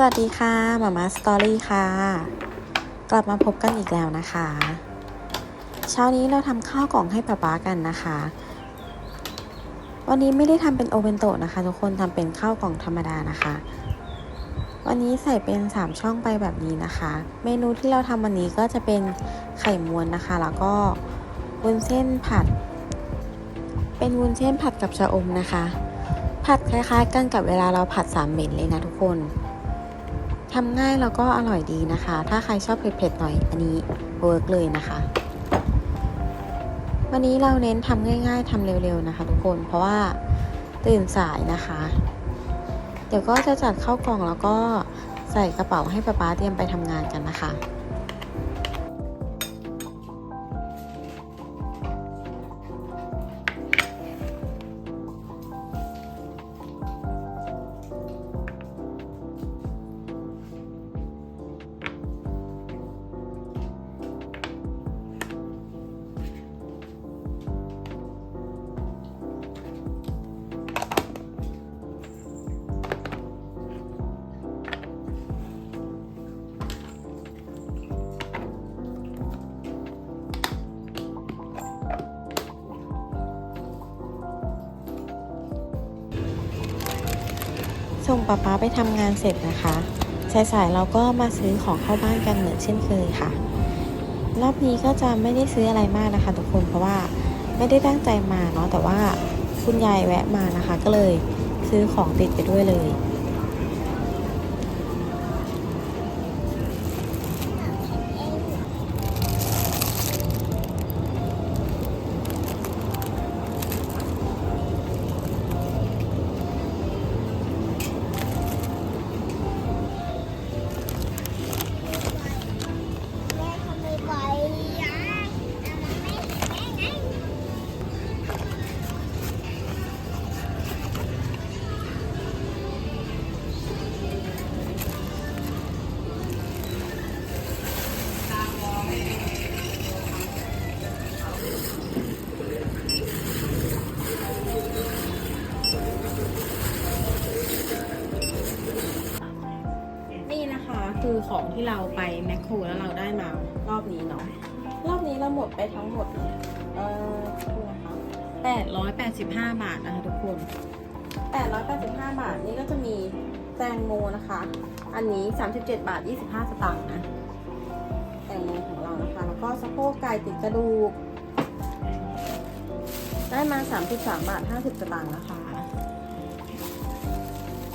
สวัสดีค่ะมาม่าสตอรี่ค่ะ กลับมาพบกันอีกแล้วนะคะ เช้านี้เราทำข้าวกล่องให้ป๊าป๊ากันนะคะ วันนี้ไม่ได้ทำเป็นโอเวนโตะนะคะ ทุกคนทำเป็นข้าวกล่องธรรมดานะคะ วันนี้ใส่เป็น3ช่องไปแบบนี้นะคะ เมนูที่เราทำวันนี้ก็จะเป็นไข่ม้วนนะคะ แล้วก็วุ้นเส้นผัด เป็นวุ้นเส้นผัดกับชะอมนะคะผัดคล้ายๆ กันกับเวลาเราผัดสามเหม็นเลยนะทุกคน ทำง่ายแล้วก็อร่อยดีนะคะ ถ้าใครชอบเผ็ดๆหน่อยอันนี้เวิร์กเลยนะคะ วันนี้เราเน้นทำง่าย ๆทำเร็วๆนะคะ ทุกคน เพราะว่าตื่นสายนะคะ เดี๋ยวก็จะจัดเข้ากล่องแล้วก็ใส่กระเป๋าให้ป๊าป๊าเตรียมไปทำงานกันนะคะ ส่งป๊าป๊าไปทำงานเสร็จนะคะสายๆเราก็มาซื้อของเข้าบ้านกันเหมือนเช่นเคยค่ะ รอบนี้ก็จะไม่ได้ซื้ออะไรมากนะคะทุกคนเพราะว่าไม่ได้ตั้งใจมาเนาะแต่ว่าคุณยายแวะมานะคะ ก็เลยซื้อของติดไปด้วยเลย คะคือของที่เราไปแมคโครแล้วเราได้มารอบนี้เนาะรอบนี้เราหมดไปทั้งหมดเออดูนะคะ885บาทนะคะทุกคน885บาทนี่ก็จะมีแตงโมนะคะ อันนี้37บาท25สตางค์นะแตงโมของเรานะคะ แล้วก็สะโพกไก่ติดกระดูก ได้มา33บาท50สตางค์นะคะ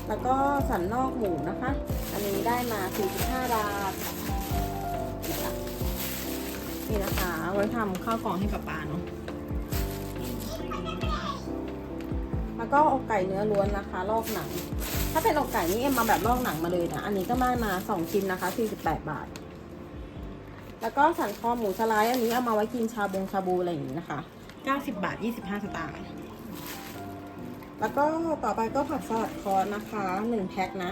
แล้วก็สันนอกหมูนะคะอั นนี้ได้มา 45 บาทนะคะนี่นะคะเอาไว้ทำข้าวกล่องให้กับปลาเนาะแล้วก็อกไก่เนื้อล้วนนะคะ ลอกหนัง ถ้าเป็นอกไก่นี่เอ็มมาแบบลอกหนังมาเลยนะ อันนี้ก็ได้มา 2 ชิ้นนะคะ 48 บาท แล้วก็สันคอหมูสไลด์อันนี้เอามาไว้กินชาบงชาบูอะไรอย่างนี้นะคะ 90 บาท 25 สตางค์แล้วก็ต่อไปก็ผักสลัดคอร์สนะคะหนึ่งแพ็คนะ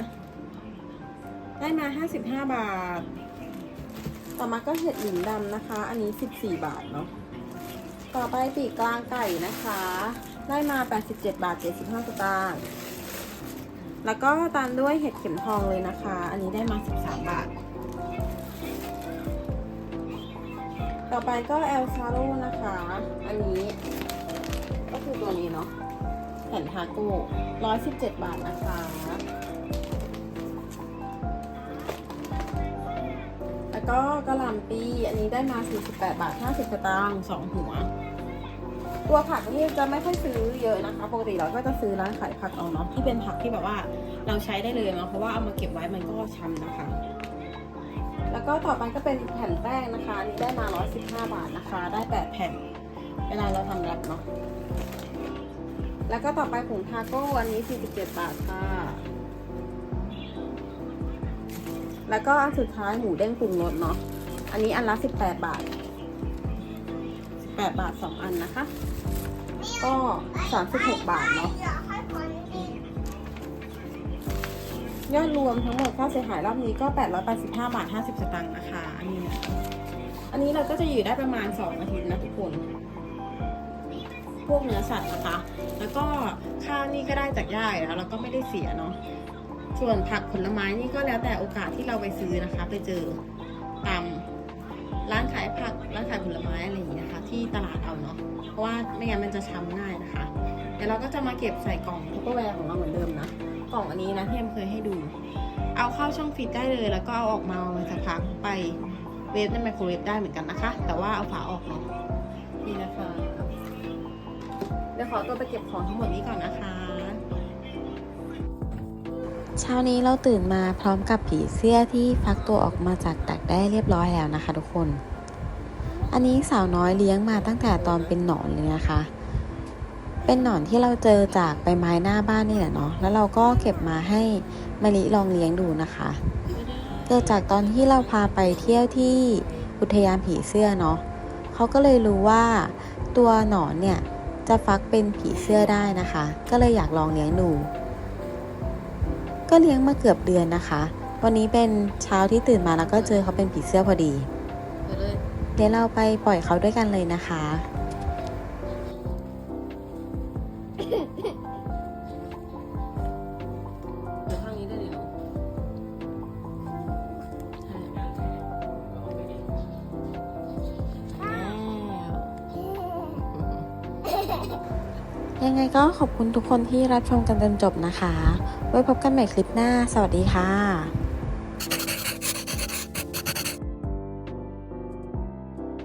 ได้มา 55 บาท ต่อมาก็เห็ดหลินดำนะคะ อันนี้ 14 บาทเนาะ ต่อไปปีกกลางไก่นะคะ ได้มา 87 บาท 75สตางค์แล้วก็ตามด้วยเห็ดเข็มทองเลยนะคะ อันนี้ได้มา 13 บาท ต่อไปก็แอลซาโร่นะคะ อันนี้ก็คือตัวนี้เนาะแผ่นทาโก้ร้อยสิบเจ็ดบาทนะคะ ก็กระหล่ำปี อันนี้ได้มา 48 บาท 50 สตางค์สองหัว ตัวผักนี่จะไม่ค่อยซื้อเยอะนะคะ ปกติเราก็จะซื้อร้านขายผักเอาเนาะที่เป็นผักที่แบบว่าเราใช้ได้เลยเนาะเพราะว่าเอามาเก็บไว้มันก็ช้ำนะคะ แล้วก็ต่อไปก็เป็นแผ่นแป้งนะคะอันนี้ได้มา 115 บาทนะคะ ได้ 8 แผ่น เวลาเราทำแรปเนาะแล้วก็ต่อไปผงทาโก้อันนี้ 47 บาทค่ะ แล้วก็อันสุดท้ายหมูเด้งปรุงรสเนาะ อันนี้อันละ18บาท18บาท2อันนะคะ ก็36บาทเนาะอยากให้คนกินยอดรวมทั้งหมดค่าเสียหายรอบนี้ก็885บาท50สตางค์นะคะ อันนี้นะอันนี้เราก็จะอยู่ได้ประมาณ2อาทิตย์นะทุกคนพวกเนื้อสัตว์นะคะ แล้วก็ข้าวนี่ก็ได้จากย่ายแล้วเราก็ไม่ได้เสียเนาะ ส่วนผักผลไม้นี่ก็แล้วแต่โอกาสที่เราไปซื้อนะคะ ไปเจอตามร้านขายผักร้านขายผลไม้อะไรอย่างนี้นะคะ ที่ตลาดเอาเนาะเพราะว่าไม่งั้นมันจะช้ำง่ายนะคะเดี๋ยวเราก็จะมาเก็บใส่กล่องทุกแวร์ของเราเหมือนเดิมนะกล่องอันนี้นะที่เอ็มเคยให้ดู เอาเข้าช่องฟิตได้เลย แล้วก็เอาออกมาวันสักพักไปเวฟในไมโครเวฟได้เหมือนกันนะคะ แต่ว่าเอาฝาออกเนาะนี่นะคะเดี๋ยวขอตัวไปเก็บของทั้งหมดนี้ก่อนนะคะ เช้านี้เราตื่นมาพร้อมกับผีเสื้อที่ฟักตัวออกมาจากดักได้เรียบร้อยแล้วนะคะ ทุกคน อันนี้สาวน้อยเลี้ยงมาตั้งแต่ตอนเป็นหนอนเลยนะคะ เป็นหนอนที่เราเจอจากใบไม้หน้าบ้านนี่แหละเนาะ แล้วเราก็เก็บมาให้มะลิลองเลี้ยงดูนะคะ เกิดจากตอนที่เราพาไปเที่ยวที่อุทยานผีเสื้อเนาะเขาก็เลยรู้ว่าตัวหนอนเนี่ยจะฟักเป็นผีเสื้อได้นะคะ ก็เลยอยากลองเลี้ยงดู ก็เลี้ยงมาเกือบเดือนนะคะ วันนี้เป็นเช้าที่ตื่นมาแล้วก็เจอเขาเป็นผีเสื้อพอดี เดี๋ยวเลยเดี๋ยวเราไปปล่อยเขาด้วยกันเลยนะคะเยังไงก็ขอบคุณทุกคนที่รับชมกันจนจบนะคะ ไว้พบกันใหม่คลิปหน้า สวัสดีค่ะ